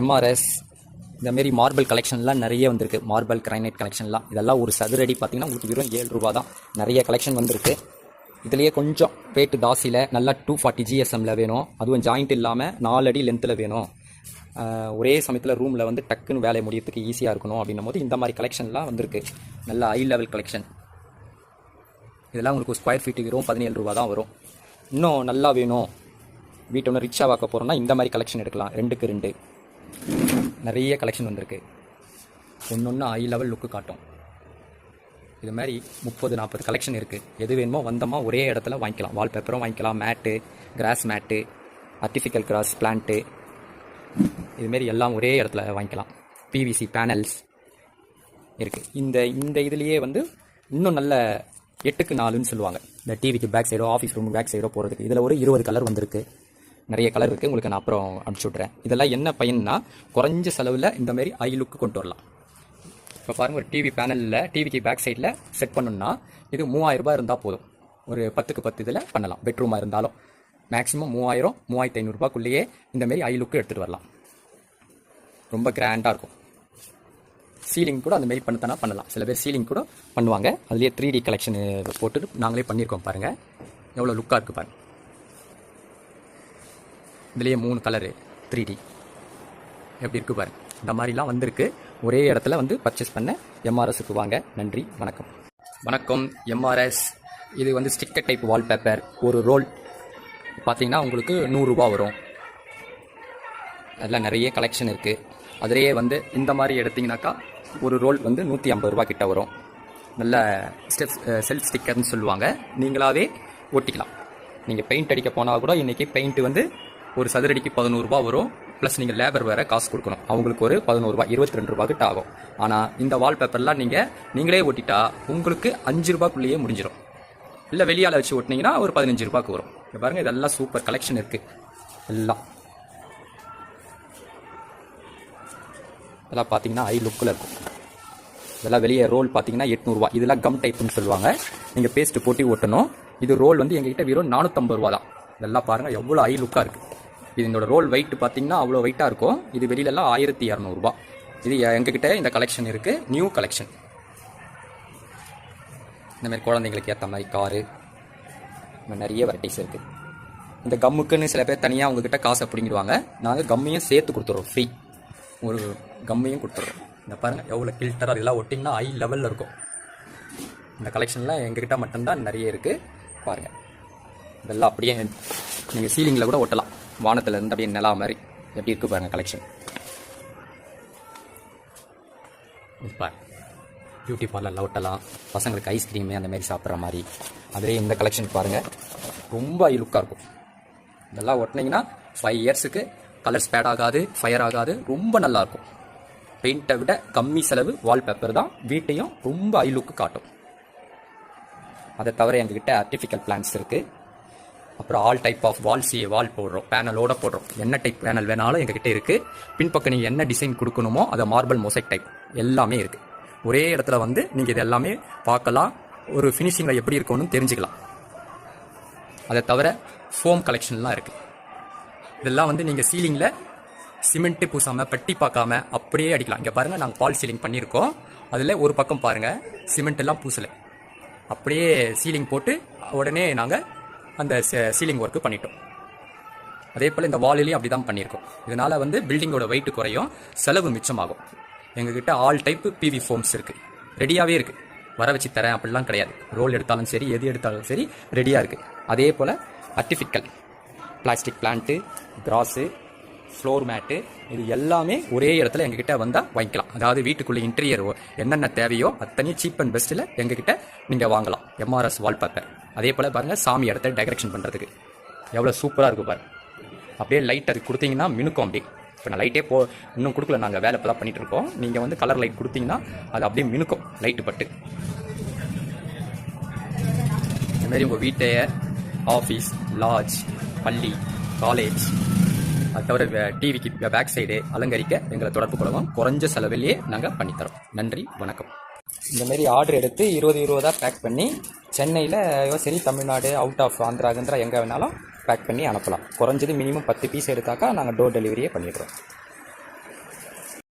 MRS இந்தமாரி marble கலெக்ஷன்லாம் நிறைய வந்திருக்கு. மார்பிள் கிரைனைட் கலெக்ஷன்லாம். இதெல்லாம் ஒரு சதுரடி பார்த்தீங்கன்னா உங்களுக்கு வெறும் ஏழு ரூபா தான். நிறைய கலெக்ஷன் வந்திருக்கு. இதுலேயே கொஞ்சம் பேட்டு தாசியில் நல்லா டூ ஃபார்ட்டி ஜிஎஸ்எம்மில் வேணும். அதுவும் ஜாயிண்ட் இல்லாமல் நாலு அடி லென்த்தில் வேணும். ஒரே சமயத்தில் ரூமில் வந்து டக்குன்னு வேலையை முடியறதுக்கு ஈஸியாக இருக்கணும் அப்படின்னும் போது இந்த மாதிரி கலெக்ஷன்லாம் வந்திருக்கு. நல்ல ஹை லெவல் கலெக்ஷன் இதெல்லாம் உங்களுக்கு ஸ்கொயர் ஃபீட்டு வெறும் பதினேழு ரூபா தான் வரும். இன்னும் நல்லா வேணும். வீட்டை ஒன்று ரிச்சாக பார்க்க போகிறோம்னா இந்த மாதிரி கலெக்ஷன் எடுக்கலாம். ரெண்டுக்கு ரெண்டு. நிறைய கலெக்ஷன் வந்திருக்கு. ஒன்று ஒன்று ஹை லெவல் லுக்கு காட்டும். இது மாதிரி முப்பது நாற்பது கலெக்ஷன் இருக்குது எது வேணுமோ வந்தோமா ஒரே இடத்துல வாங்கிக்கலாம். வால்பேப்பரும் வாங்கிக்கலாம். Mat grass mat artificial grass plant இதுமாரி எல்லாம் ஒரே இடத்துல வாங்கிக்கலாம். பிவிசி பேனல்ஸ் இருக்குது இந்த இந்த இதுலேயே வந்து இன்னும் நல்ல எட்டுக்கு நாலுன்னு சொல்லுவாங்க. இந்த டிவிக்கு பேக் சைடோ ஆஃபீஸ் ரூம் பேக் சைடோ போகிறதுக்கு இதில் ஒரு இருபது கலர் வந்திருக்கு. நிறைய கலர் இருக்குது உங்களுக்கு நான் அப்புறம் அனுப்பிச்சி விட்றேன் இதெல்லாம் என்ன பயன்னா குறைஞ்ச செலவில் இந்த மாதிரி ஐ லுக்கு கொண்டு வரலாம். இப்போ பாருங்கள் ஒரு டிவி பேனலில் டிவிக்கு பேக் சைடில் செட் பண்ணணும்னா இது மூவாயிரம் ரூபாய் இருந்தால் போதும். ஒரு பத்துக்கு பத்து இதில் பண்ணலாம். பெட்ரூமாக இருந்தாலும். மேக்ஸிமம் மூவாயிரம் மூவாயிரத்தி ஐநூறுரூபாக்குள்ளேயே இந்தமாரி ஐ லுக்கு எடுத்துகிட்டு வரலாம். ரொம்ப கிராண்டாக இருக்கும். சீலிங் கூட அந்த மாரி பண்ணத்தானா பண்ணலாம். சில பேர் சீலிங் கூட பண்ணுவாங்க. அதுலேயே த்ரீ டி கலெக்ஷன் போட்டு நாங்களே பண்ணியிருக்கோம் பாருங்கள் எவ்வளோ லுக்காக இருக்குது பாருங்கள் இதுலேயே மூணு கலரு த்ரீ டி எப்படி இருக்கு பாருங்க. இந்த மாதிரிலாம் வந்திருக்கு. ஒரே இடத்துல வந்து பர்ச்சேஸ் பண்ண எம்ஆர்எஸ்க்கு வாங்க. நன்றி வணக்கம். வணக்கம் எம்ஆர்எஸ் இது வந்து ஸ்டிக்கர் டைப் வால்பேப்பர் ஒரு ரோல் பார்த்தீங்கன்னா உங்களுக்கு நூறுரூவா வரும். அதில் நிறைய கலெக்ஷன் இருக்குது அதிலேயே வந்து இந்த மாதிரி எடுத்திங்கனாக்கா ஒரு ரோல் வந்து நூற்றி ஐம்பது ரூபா கிட்ட வரும். நல்ல ஸ்டெப் செல்ஃப் ஸ்டிக்கர்னு சொல்லுவாங்க. நீங்களாவே ஒட்டிக்கலாம். நீங்கள் பெயிண்ட் அடிக்க போனால் கூட இன்றைக்கி பெயிண்ட்டு வந்து ஒரு சதுரடிக்கு பதினோருபா வரும். ப்ளஸ் நீங்கள் லேபர் வேறு காசு கொடுக்கணும். அவங்களுக்கு ஒரு பதினோருபா இருபத்தி ரெண்டு ரூபா கிட்ட ஆகும். ஆனால் இந்த வால்பேப்பர்லாம் நீங்கள் நீங்களே ஒட்டிட்டா உங்களுக்கு அஞ்சு ரூபாக்குள்ளேயே முடிஞ்சிடும் இல்லை வெளியால் வச்சு ஒட்டினீங்கன்னா ஒரு பதினஞ்சு ரூபாய்க்கு வரும். இங்கே பாருங்கள் இதெல்லாம் சூப்பர் கலெக்ஷன் இருக்குது எல்லாம். இதெல்லாம் பார்த்தீங்கன்னா ஐ லுக்கில் இருக்கும். இதெல்லாம் வெளியே ரோல் பார்த்தீங்கன்னா எட்நூறுபா இதெல்லாம் கம் டைப்புன்னு சொல்லுவாங்க. நீங்கள் பேஸ்ட் போட்டி ஒட்டணும் இது ரோல் வந்து எங்ககிட்ட வெறும் நானூற்றம்பது ரூபா தான். இதெல்லாம் பாருங்கள் எவ்வளோ ஐ லுக்காக இருக்குது இது இதோட ரோல் வெயிட் பார்த்தீங்கன்னா அவ்வளோ வெயிட்டாக இருக்கும். இது வெளியிலலாம் ஆயிரத்தி இரநூறுபா இது எங்ககிட்ட இந்த கலெக்ஷன் இருக்குது நியூ கலெக்ஷன் இந்தமாரி குழந்தைங்களுக்கு ஏற்ற மாதிரி காரு இந்த நிறைய வெரைட்டிஸ் இருக்குது இந்த கம்முக்குன்னு சில பேர் தனியாக அவங்கக்கிட்ட காசை பிடிங்கிடுவாங்க நாங்கள் கம்மையும் சேர்த்து கொடுத்துட்றோம் ஃப்ரீ ஒரு கம்மையும் கொடுத்துட்றோம். இந்த பாருங்கள் எவ்வளோ கில்டராக இதெல்லாம் ஒட்டிங்கன்னா ஹை லெவலில் இருக்கும். இந்த கலெக்ஷன்லாம் எங்ககிட்ட மட்டும்தான் நிறைய இருக்குது பாருங்கள் இதெல்லாம் அப்படியே நீங்கள் சீலிங்கில் கூட ஒட்டலாம். வானத்தில் இருந்து அப்படியே நிலா மாதிரி. எப்படி இருக்கு பாருங்கள் கலெக்ஷன் இது பியூட்டி பார்லரில் ஒட்டலாம். பசங்களுக்கு ஐஸ்கிரீமு அந்த மாதிரி சாப்பிட்ற மாதிரி. அதிலே இந்த கலெக்ஷன் பாருங்கள் ரொம்ப ஐ லுக்காக இருக்கும். இதெல்லாம் ஒட்டினீங்கன்னா ஃபைவ் இயர்ஸுக்கு கலர் ஸ்பேட் ஆகாது ஃபயர் ஆகாது ரொம்ப நல்லா இருக்கும். பெயிண்ட்டை விட கம்மி செலவு வால்பேப்பர் தான். வீட்டையும் ரொம்ப ஐ லுக்கு காட்டும். அதை தவிர எங்ககிட்ட ஆர்டிஃபிக்கல் பிளான்ஸ் இருக்குது அப்புறம் all type of wall C wall போடுறோம் பேனலோட போடுறோம். என்ன டைப் பேனல் வேணாலும் எங்ககிட்ட இருக்குது பின்பக்கம் நீங்கள் என்ன டிசைன் கொடுக்கணுமோ அதை மார்பிள் மொசைக் டைப் எல்லாமே இருக்குது ஒரே இடத்துல வந்து நீங்கள் இது எல்லாமே பார்க்கலாம். ஒரு ஃபினிஷிங்கில் எப்படி இருக்கும்னு தெரிஞ்சுக்கலாம். அதை தவிர ஃபோம் கலெக்ஷன்லாம் இருக்குது இதெல்லாம் வந்து நீங்கள் சீலிங்கில் சிமெண்ட்டு பூசாமல் பட்டி பார்க்காம அப்படியே அடிக்கலாம். இங்கே பாருங்கள் நாங்கள் பால் சீலிங் பண்ணியிருக்கோம். அதில் ஒரு பக்கம் பாருங்கள் சிமெண்ட்டெல்லாம் பூசலை. அப்படியே சீலிங் போட்டு உடனே நாங்கள் அந்த சீலிங் ஒர்க்கு பண்ணிட்டோம். அதே போல் இந்த வாலிலையும் அப்படி தான் பண்ணியிருக்கோம். இதனால் வந்து பில்டிங்கோட வெயிட் குறையும் செலவு மிச்சமாகும். எங்ககிட்ட ஆல் டைப்பு பிவி ஃபோம்ஸ் இருக்குது ரெடியாகவே இருக்குது வர வச்சு தரேன் அப்படிலாம் கிடையாது. ரோல் எடுத்தாலும் சரி எது எடுத்தாலும் சரி ரெடியாக இருக்குது அதே போல் artificial plastic plant grass floor mat இது எல்லாமே ஒரே இடத்துல எங்ககிட்ட வந்தால் வாங்கிக்கலாம். அதாவது வீட்டுக்குள்ளே இன்டீரியர் என்னென்ன தேவையோ அத்தனையும் சீப் அண்ட் பெஸ்ட்டில் எங்ககிட்ட நீங்கள் வாங்கலாம். எம்ஆர்எஸ் வால்பேப்பர் அதே போல் பாருங்கள் சாமி இடத்த டெக்கரேஷன் பண்ணுறதுக்கு எவ்வளோ சூப்பராக இருக்கும் பாருங்க அப்படியே லைட் அது கொடுத்தீங்கன்னா மினுக்கும் அப்படியே. இப்போ நான் லைட்டே போ இன்னும் கொடுக்கல நாங்கள் வேலை இப்போ தான் இருக்கோம். நீங்கள் வந்து கலர் லைட் கொடுத்தீங்கன்னா அது அப்படியே மினுக்கும் லைட்டு பட்டு. இதுமாரி உங்கள் வீட்டை ஆஃபீஸ் லாட்ஜ் பள்ளி காலேஜ் அது தவிர டிவிக்கு பேக் சைடு அலங்கரிக்க எங்களை தொடர்பு கொள்ளவும் குறைஞ்ச செலவிலேயே நாங்கள் பண்ணித்தரோம். நன்றி வணக்கம். இந்த மாதிரி ஆர்டர் எடுத்து இருபது இருபதாக பேக் பண்ணி சென்னையில் சரி தமிழ்நாடு அவுட் ஆஃப் ஆந்திராகுன்ற எங்கே வேணாலும் பேக் பண்ணி அனுப்பலாம். குறைஞ்சது மினிமம் பத்து பீஸ் எடுத்தாக்கா நாங்கள் டோர் டெலிவரியே பண்ணிடுறோம்.